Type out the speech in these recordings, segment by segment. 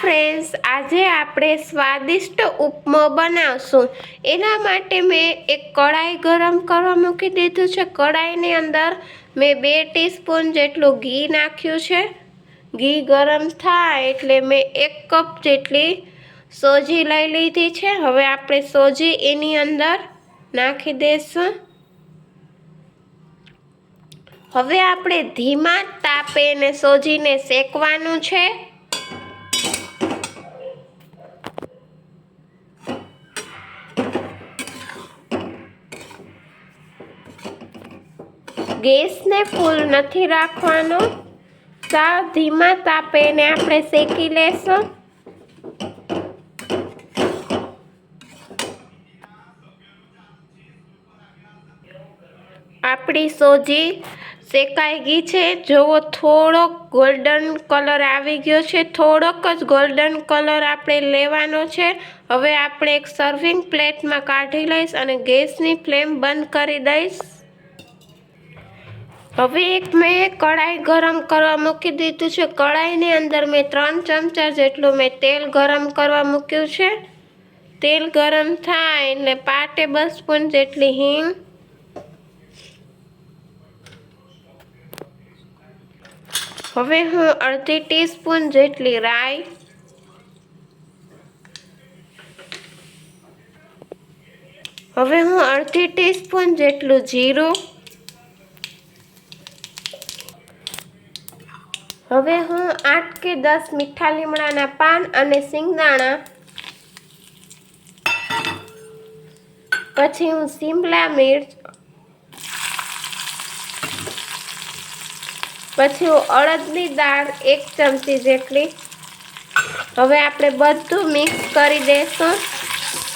Friends આજે આપણે સ્વાદિષ્ટ ઉપમો બનાવશું. એના માટે મેં એક કઢાઈ ગરમ કરવા મૂકી દીધું છે. કઢાઈની અંદર મેં બે ટીસ્પૂન જેટલું ઘી નાખ્યું છે. ઘી ગરમ થાય એટલે મેં એક કપ જેટલી સોજી લઈ લીધી છે. હવે આપણે સોજી એની અંદર નાખી દઈશું હવે આપણે ધીમા તાપે એને સોજીને શેકવાનું છે. ગેસને ફૂલ નથી રાખવાનો. સાવ ધીમા તાપે એને આપણે શેકી લેશું. આપણી સોજી શેકાઈ ગઈ છે. જોવો થોડોક ગોલ્ડન કલર આવી ગયો છે. થોડોક જ ગોલ્ડન કલર આપણે લેવાનો છે. હવે આપણે એક સર્વિંગ પ્લેટમાં કાઢી લઈશ અને ગેસની ફ્લેમ બંધ કરી દઈશ. હવે એક મેં કઢાઈ ગરમ કરવા મૂકી દીધું છે. કડાઈની અંદર મેં ત્રણ ચમચા જેટલું મેં તેલ ગરમ કરવા મૂક્યું છે. તેલ ગરમ થાય એટલે પાંચ ટેબલ સ્પૂન જેટલી હિંગ, હવે હું અડધી ટીસ્પૂન જેટલી રાઈ, હવે હું અડધી ટીસ્પૂન જેટલું જીરું હવે હું આઠ કે દસ મીઠા લીમડાના પાન અને સિંગદાણા પછી હું શિમલા મિર્ચ, પછી હું અડદની દાળ એક ચમચી જેટલી. હવે આપણે બધું મિક્સ કરી દઈશું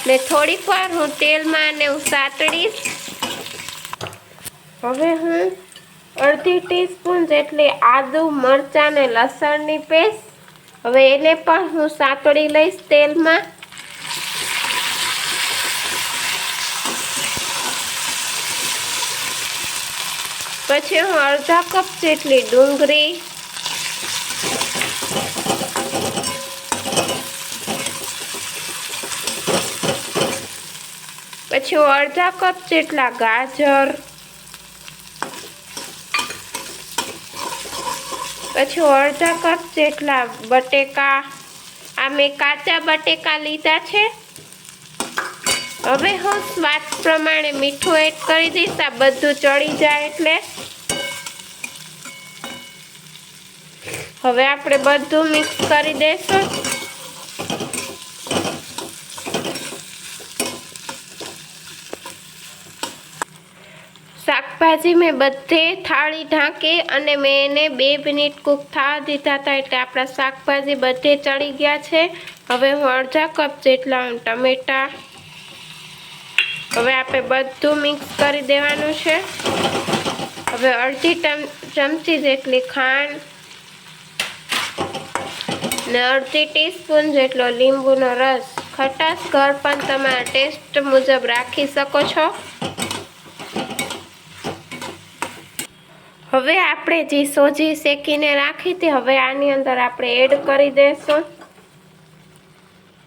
ને થોડીક વાર હું તેલમાં ને હું સાતડીશ હવે હું અડધી ટીસ્પૂન જેટલી આદુ મરચાં ને લસણની પેસ્ટ. હવે એને પણ હું સાતળી લઈશ તેલમાં. પછી હું અડધા કપ જેટલી ડુંગળી. પછી હું અડધા કપ જેટલા ગાજર. પછી અડધા કપ જેટલા બટેકા આ મેં કાચા બટેકા લીધા છે. હવે હું સ્વાદ પ્રમાણે મીઠું એડ કરી દઈશ. આ બધું ચડી જાય એટલે. હવે આપણે બધું મિક્સ કરી દઈશું. શાકભાજી મેં બધે થાળી ઢાંકી અને મેં એને બે મિનિટ કૂક થવા દીધા હતા એટલે આપણા શાકભાજી બધે ચડી ગયા છે. હવે હું અડધા કપ જેટલા ટમેટા હવે આપણે બધું મિક્સ કરી દેવાનું છે. હવે અડધી ચમચી જેટલી ખાંડ ને અડધી ટીસ્પૂન જેટલો લીંબુનો રસ. ખટાશ ઘર પણ તમારા ટેસ્ટ મુજબ રાખી શકો છો. હવે આપણે જે સોજી શેકીને રાખી હતી, હવે આની અંદર આપણે એડ કરી દઈશું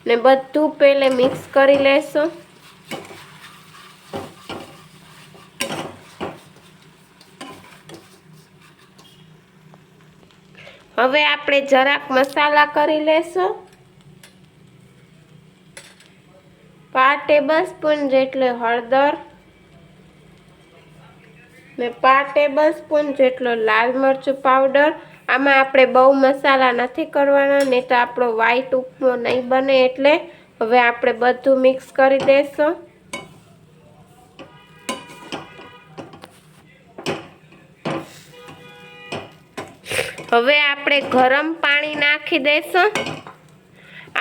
ને બધું પહેલે મિક્સ કરી લેશું. હવે આપણે જરાક મસાલા કરી લેશું. પાંચ ટેબલ સ્પૂન જેટલી હળદર. ને પાંચ ટેબલ સ્પૂન જેટલો લાલ મરચું પાવડર આમાં આપણે બહુ મસાલા નથી કરવાના, નહીં તો આપણો વ્હાઈટ ઉપમો નહીં બને એટલે હવે આપણે બધું મિક્સ કરી દઈશું હવે આપણે ગરમ પાણી નાખી દઈશું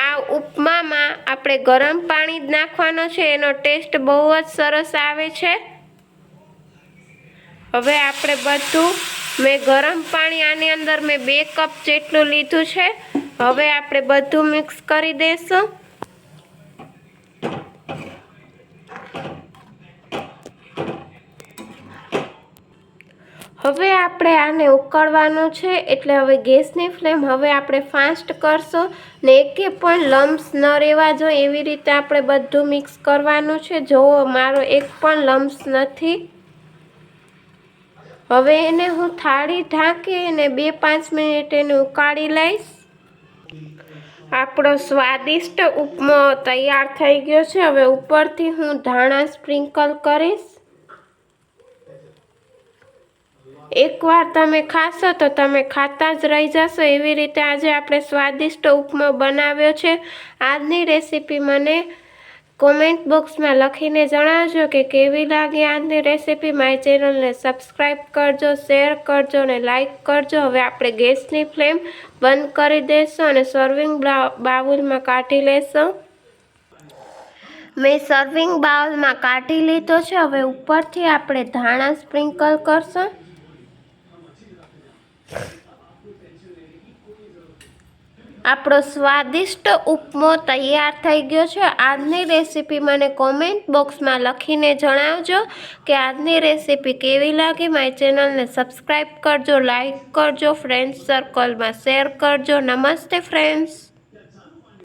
આ ઉપમામાં આપણે ગરમ પાણી જ નાખવાનો છે, એનો ટેસ્ટ બહુ જ સરસ આવે છે. હવે આપણે બધું, મેં ગરમ પાણી આની અંદર મેં બે કપ જેટલું લીધું છે. હવે આપણે બધું મિક્સ કરી દઈશું હવે આપણે આને ઉકળવાનું છે, એટલે હવે ગેસની ફ્લેમ હવે આપણે ફાસ્ટ કરશો ને એકે પણ લમ્સ ન રહેવા જોઈએ એવી રીતે આપણે બધું મિક્સ કરવાનું છે. જો મારો એક પણ લમ્સ નથી. હવે એને હું થાળી ઢાંકી અને બે પાંચ મિનિટ એને ઉકાળી લઈશ. આપણો સ્વાદિષ્ટ ઉપમો તૈયાર થઈ ગયો છે. હવે ઉપરથી હું ધાણા સ્પ્રિંકલ કરીશ. એકવાર તમે ખાશો તો તમે ખાતા જ રહી જશો. એવી રીતે આજે આપણે સ્વાદિષ્ટ ઉપમો બનાવ્યો છે. આજની રેસીપી મને કોમેન્ટ બોક્સમાં લખીને જણાવજો કે કેવી લાગી આજની રેસીપી. મારી ચેનલને સબસ્ક્રાઈબ કરજો, શેર કરજો અને લાઈક કરજો. હવે આપણે ગેસની ફ્લેમ બંધ કરી દઈશું અને સર્વિંગ બાઉલમાં કાઢી લેશું. મેં સર્વિંગ બાઉલમાં કાઢી લીધો છે. હવે ઉપરથી આપણે ધાણા સ્પ્રિંકલ કરશું. આપણો સ્વાદિષ્ટ ઉપમો તૈયાર થઈ ગયો છે. આજની રેસીપી મને કોમેન્ટ બોક્સમાં લખીને જણાવજો કે આજની રેસીપી કેવી લાગી. મારી ચેનલને સબસ્ક્રાઈબ કરજો લાઈક કરજો ફ્રેન્ડ્સ સર્કલમાં શેર કરજો. નમસ્તે ફ્રેન્ડ્સ